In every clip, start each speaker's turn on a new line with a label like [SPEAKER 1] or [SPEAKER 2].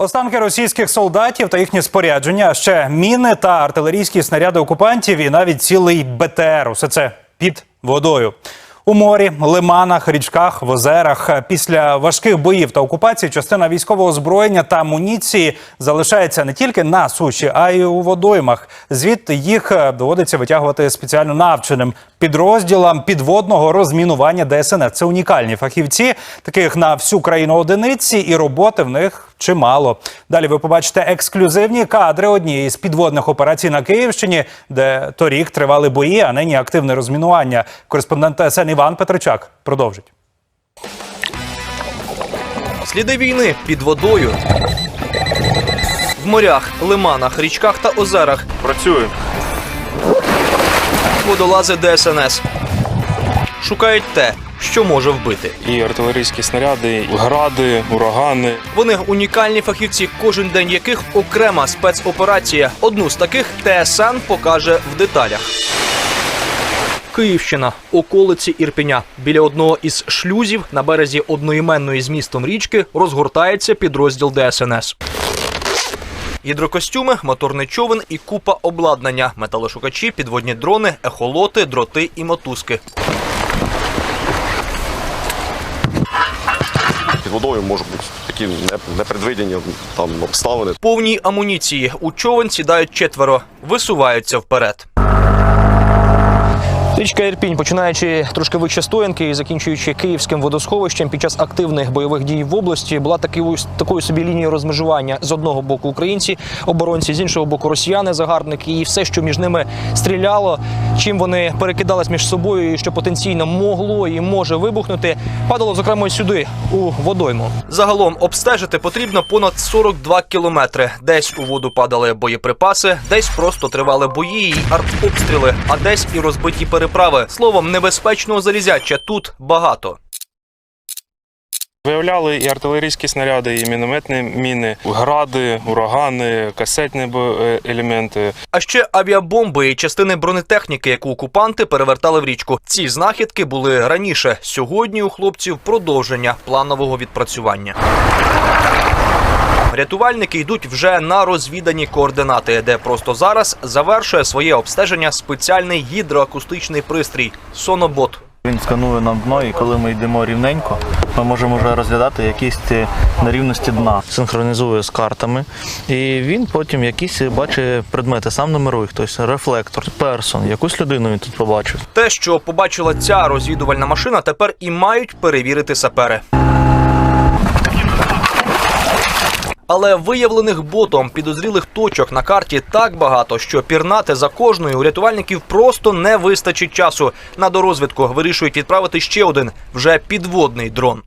[SPEAKER 1] Останки російських солдатів та їхнє спорядження, ще міни та артилерійські снаряди окупантів, і навіть цілий БТР. Усе це під водою. У морі, лиманах, річках, в озерах. Після важких боїв та окупації частина військового озброєння та амуніції залишається не тільки на суші, а й у водоймах. Звідти їх е, доводиться витягувати спеціально навченим підрозділам підводного розмінування ДСНС. Це унікальні фахівці, таких на всю країну одиниці, і роботи в них чимало. Далі ви побачите ексклюзивні кадри однієї з підводних операцій на Київщині, де торік тривали бої, а нині активне розмінування. Кореспондент ТСН Іван Петричак продовжить.
[SPEAKER 2] Сліди війни під водою. В морях, лиманах, річках та озерах
[SPEAKER 3] Працюю.
[SPEAKER 2] водолази ДСНС. Шукають те, що може вбити.
[SPEAKER 3] І артилерійські снаряди, і гради, урагани.
[SPEAKER 2] Вони унікальні фахівці, кожен день яких окрема спецоперація. Одну з таких ТСН покаже в деталях. Київщина, околиці Ірпеня. Біля одного із шлюзів на березі одноіменної з містом річки розгортається підрозділ ДСНС. Гідрокостюми, моторний човен і купа обладнання, металошукачі, підводні дрони, ехолоти, дроти і мотузки.
[SPEAKER 4] Під водою можуть бути такі не- непредвидені там обставини.
[SPEAKER 2] Повній амуніції у човен сідають четверо, висуваються вперед. Річка Ірпінь, починаючи трошки вище стоянки і закінчуючи київським водосховищем під час активних бойових дій в області, була такою, такою собі лінією розмежування з одного боку українці, оборонці, з іншого боку росіяни, загарбники, і все, що між ними стріляло, чим вони перекидались між собою, і що потенційно могло і може вибухнути, падало зокрема сюди, у водойму. Загалом обстежити потрібно понад 42 кілометри. Десь у воду падали боєприпаси, десь просто тривали бої і артобстріли, а десь і розбиті переправи. Словом, небезпечного залізяча тут багато.
[SPEAKER 3] Виявляли і артилерійські снаряди, і мінометні міни, гради, урагани, касетні е, елементи.
[SPEAKER 2] А ще авіабомби і частини бронетехніки, яку окупанти перевертали в річку. Ці знахідки були раніше. Сьогодні у хлопців продовження планового відпрацювання. Рятувальники йдуть вже на розвідані координати, де просто зараз завершує своє обстеження спеціальний гідроакустичний пристрій сонобот.
[SPEAKER 5] Він сканує нам дно, і коли ми йдемо рівненько, ми можемо вже розглядати якісь на нерівності дна. Синхронізує з картами, і він потім якісь бачить предмети, сам номерує хтось, рефлектор, персон, якусь людину він тут побачив.
[SPEAKER 2] Те, що побачила ця розвідувальна машина, тепер і мають перевірити сапери. Але виявлених ботом підозрілих точок на карті так багато, що пірнати за кожною у рятувальників просто не вистачить часу. На дорозвідку вирішують відправити ще один вже підводний дрон.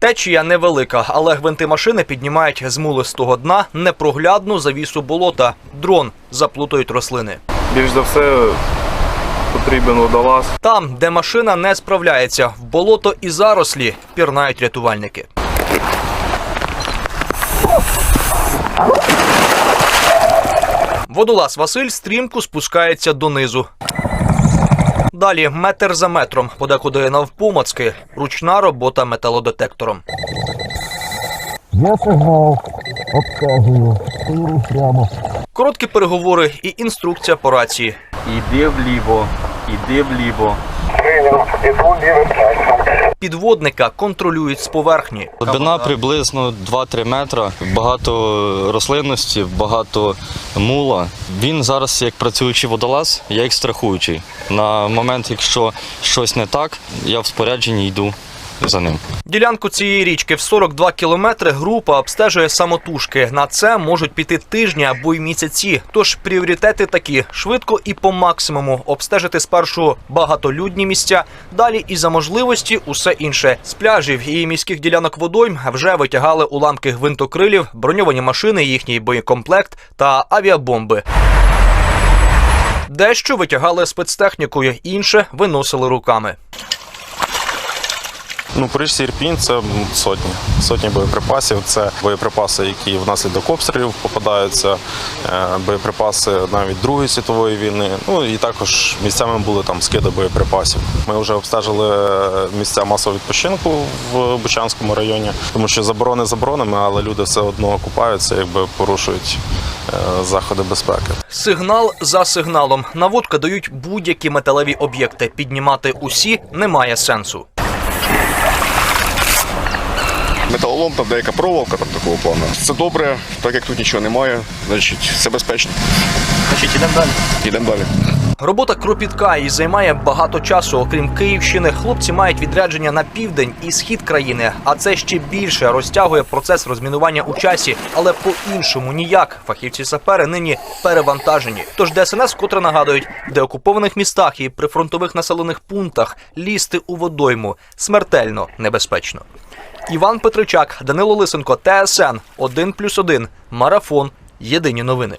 [SPEAKER 2] Течія невелика, але гвинти машини піднімають з мулистого дна непроглядну завісу болота. Дрон заплутають рослини.
[SPEAKER 6] Більш за все потрібен водолаз.
[SPEAKER 2] Там, де машина не справляється, в болото і зарослі пірнають рятувальники. Водолаз Василь стрімко спускається донизу. Далі метр за метром, подекуди навпомацки, ручна робота металодетектором.
[SPEAKER 7] Я сигнал, обстежую, рух прямо.
[SPEAKER 2] Короткі переговори і інструкція по рації.
[SPEAKER 5] Іди вліво, іди вліво.
[SPEAKER 2] Підводника контролюють з поверхні.
[SPEAKER 8] Глибина приблизно 2-3 метри, багато рослинності, багато мула. Він зараз як працюючий водолаз, я як страхуючий. На момент, якщо щось не так, я в спорядженні йду за ним.
[SPEAKER 2] Ділянку цієї річки в 42 кілометри група обстежує самотужки. На це можуть піти тижні або й місяці. Тож пріоритети такі: швидко і по максимуму обстежити спершу багатолюдні місця, далі і за можливості усе інше. З пляжів і міських ділянок водойм вже витягали уламки гвинтокрилів, броньовані машини, їхній боєкомплект та авіабомби. Дещо витягали спецтехнікою, інше виносили руками.
[SPEAKER 9] Ну, річці Ірпінь це сотні. Сотні боєприпасів. Це боєприпаси, які внаслідок обстрілів попадаються, е, боєприпаси навіть Другої світової війни. Ну і також місцями були там скиди боєприпасів. Ми вже обстежили е, місця масового відпочинку в Бучанському районі, тому що заборони заборонами, але люди все одно купаються, якби порушують е, заходи безпеки.
[SPEAKER 2] Сигнал за сигналом. Наводка дають будь-які металеві об'єкти. Піднімати усі немає сенсу.
[SPEAKER 4] Металолом, там деяка проволока там такого плану. Це добре, так як тут нічого немає, значить все безпечно.
[SPEAKER 2] Значить, ідемо далі.
[SPEAKER 4] Йдемо далі.
[SPEAKER 2] Робота кропітка і займає багато часу. Окрім Київщини, хлопці мають відрядження на південь і схід країни. А це ще більше розтягує процес розмінування у часі, але по-іншому ніяк. Фахівці сапери нині перевантажені. Тож ДСНС вкотре нагадують, де окупованих містах і прифронтових населених пунктах лізти у водойму смертельно небезпечно. Іван Петричак, Данило Лисенко, ТСН 1+,1, Марафон. Єдині новини.